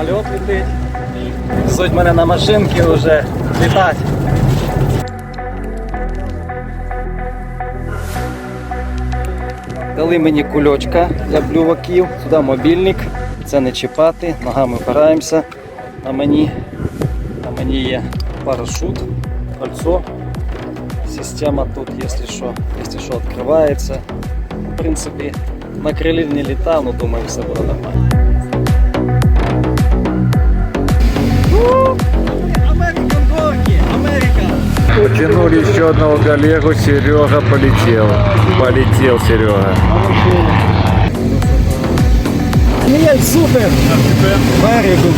Самоліт летить. Суть мене на машинки вже літати. Дали мені кульочка для блюваків, сюди мобільник, це не чіпати, ногами опираємося. На мені, на мені є парашут, кольцо. Система тут, якщо що, якщо що, відкривається. В принципі, на крилі не літав, але думаю, все буде нормально. Потянули еще одного коллегу, Серега полетел. Полетел Серега. Ні, супер! Very good.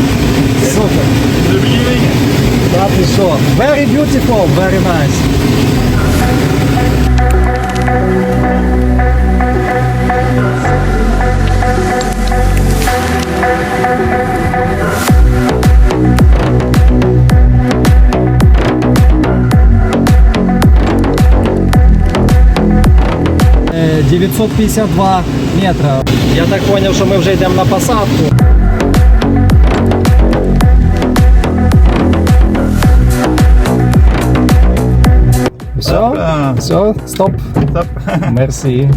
Супер. Та ти що? Very beautiful, very nice. 952 метра. Я так зрозумів, що ми вже йдемо на посадку. Все? Все, стоп. Стоп. Мерсі.